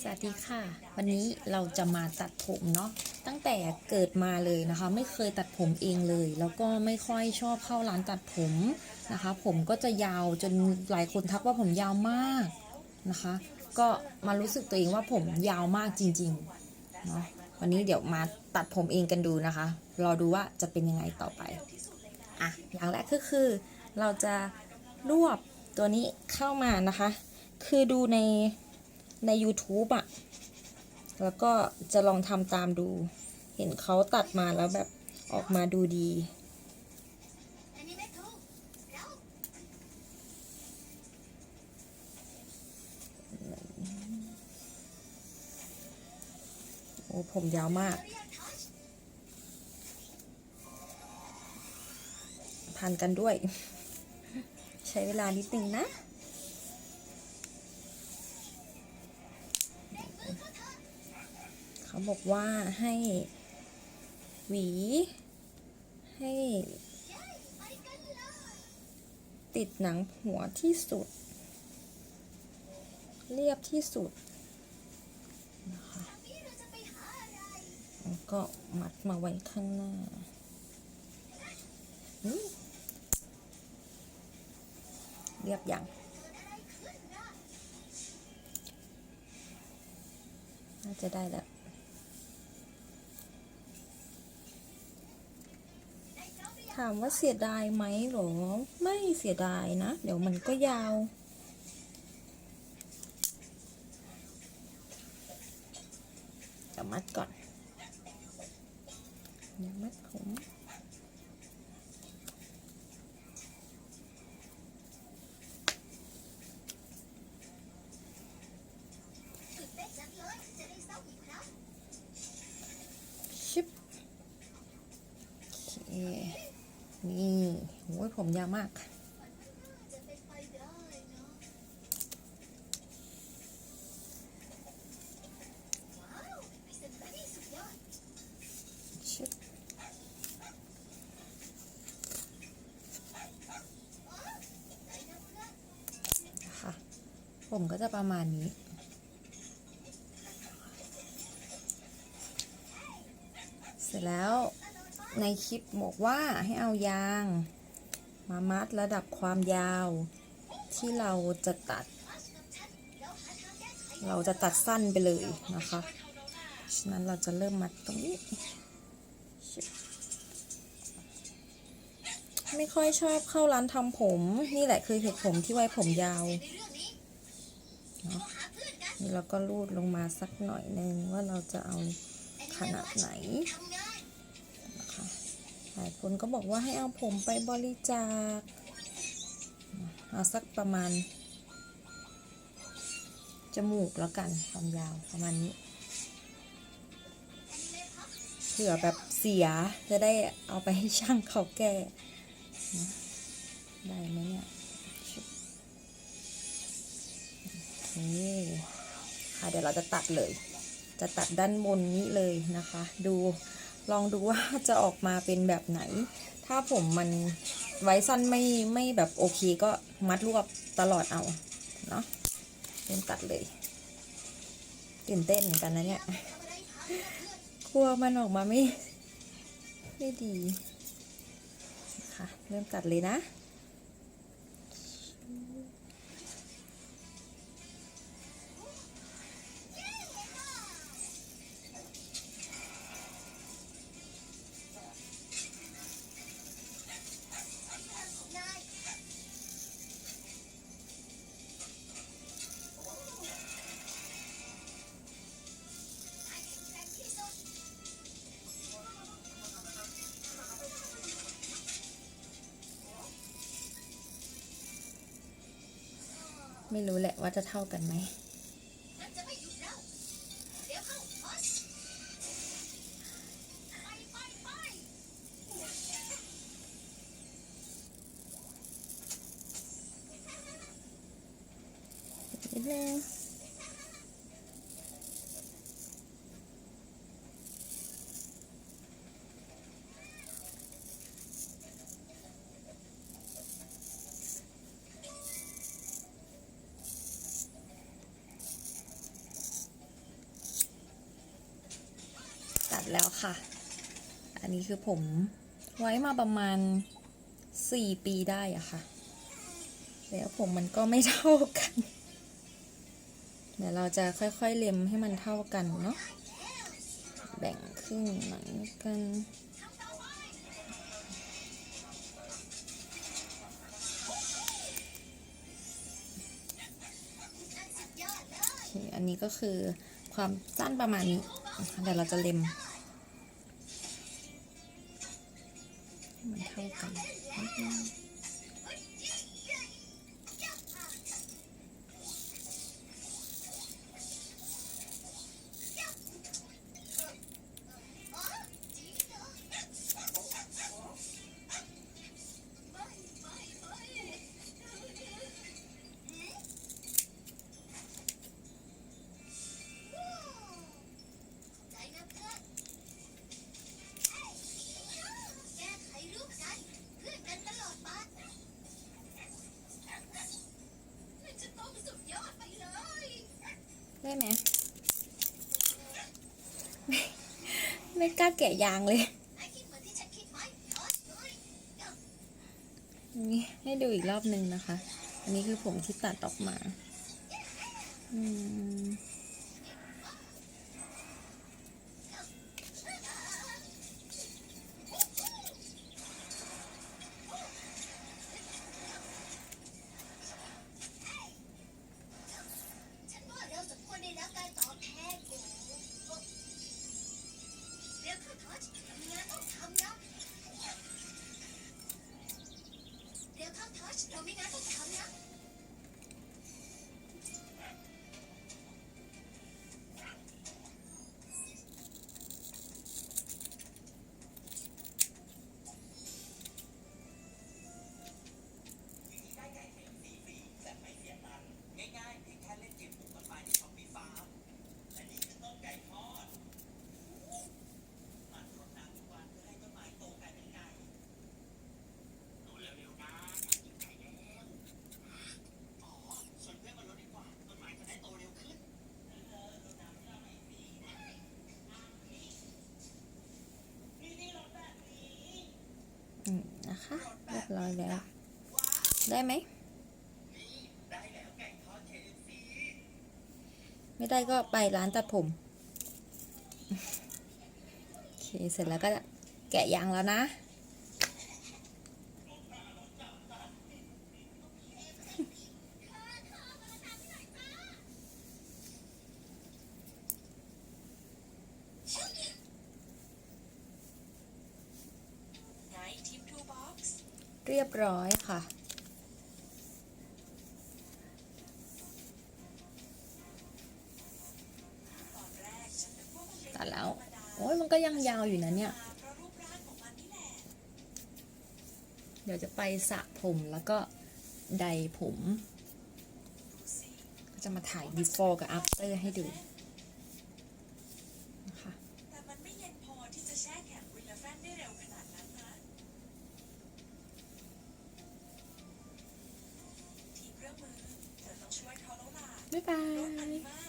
สวัสดีค่ะ วันนี้เราจะมาตัดผมเนาะตั้งแต่เกิดมาเลยนะคะ ไม่เคยตัดผมเองเลย แล้วก็ไม่ค่อยชอบเข้าร้านตัดผมนะคะ ผมก็จะยาวจนหลายคนทักว่าผมยาวมากนะคะ ก็มารู้สึกตัวเองว่าผมยาวมากจริงๆเนาะวันนี้เดี๋ยวมาตัดผมเองกันดูนะคะรอดูว่าจะเป็นยังไงต่อไปอะอย่างแรกก็คือ เราจะรวบตัวนี้เข้ามานะคะ คือดูใน ใน YouTube อะแล้วก็จะลองทำตามดู เห็นเขาตัดมาแล้วแบบออกมาดูดี โอ้ผมยาวมาก พันกันด้วย ใช้เวลานิดนึงนะ บอกว่าให้หวี ให้ ติดหนังหัวที่สุด เรียบที่สุดนะคะแล้วก็มัดมาไว้ข้างหน้าเรียบยังน่าจะได้แล้ว ถามว่าเสียดายไหมหรอ ไม่เสียดายนะ เดี๋ยวมันก็ยาว เดี๋ยวมัดก่อนเดี๋ยวมัดผม ชิปโอเค นี่โอ้ยผมยาวมากค่ะผมก็จะประมาณนี้เสร็จแล้วในคลิปบอกว่าให้เอายาง มามัดระดับความยาวที่เราจะตัด เราจะตัดสั้นไปเลยนะคะฉะนั้นเราจะเริ่มมัดตรงนี้ ไม่ค่อยชอบเข้าร้านทำผม นี่แหละคือเหตุผมที่ไว้ผมยาวเนาะนี่เราก็รูดลงมาสักหน่อยนึงว่าเราจะเอาขนาดไหน หลายคนก็บอกว่าให้เอาผมไปบริจาค เอาสักประมาณ จมูกแล้วกันความยาวประมาณนี้เผื่อแบบเสียจะได้เอาไปให้ช่างเขาแก้นะได้ไหมเนี่ยชุบโอเคค่ะเดี๋ยวเราจะตัดเลย จะตัดด้านบนนี้เลยนะคะ ดู ลองดูว่าจะออกมาเป็นแบบไหน ถ้าผมมันไว้สั้นไม่ไม่แบบโอเคก็มัดรวบตลอดเอา เนาะเริ่มตัดเลยตื่นเต้นเหมือนกันนะเนี่ยกลัวมันออกมาไม่ ไม่ดี ค่ะ เริ่มตัดเลยนะ ไม่รู้แหละว่าจะเท่ากันไหมนิดนึง แล้วค่ะ อันนี้คือผมไว้มาประมาณสี่ปีได้อะค่ะ แล้วผมมันก็ไม่เท่ากัน เดี๋ยวเราจะค่อยๆเล็มให้มันเท่ากันเนาะ แบ่งครึ่งหลังกันอันนี้ก็คือความสั้นประมาณนี้ เดี๋ยวเราจะเล็ม ให้มัน ไม่กล้าแกะยางเลย นี่ให้ดูอีกรอบหนึ่งนะคะ อันนี้คือผมที่ตัดออกมา อืม conmigo. นะคะ เรียบร้อยแล้ว ได้ไหม ไม่ได้ก็ไปร้านตัดผม โอเค เสร็จแล้วก็แกะยางแล้วนะ ไหนทีมทูบ็อกซ์ เรียบร้อยค่ะ ตัดแล้ว โอ้ยมันก็ยังยาวอยู่นะเนี่ย เดี๋ยวจะไปสระผมแล้วก็ใดผม ก็จะมาถ่าย before กับ after ให้ดู ที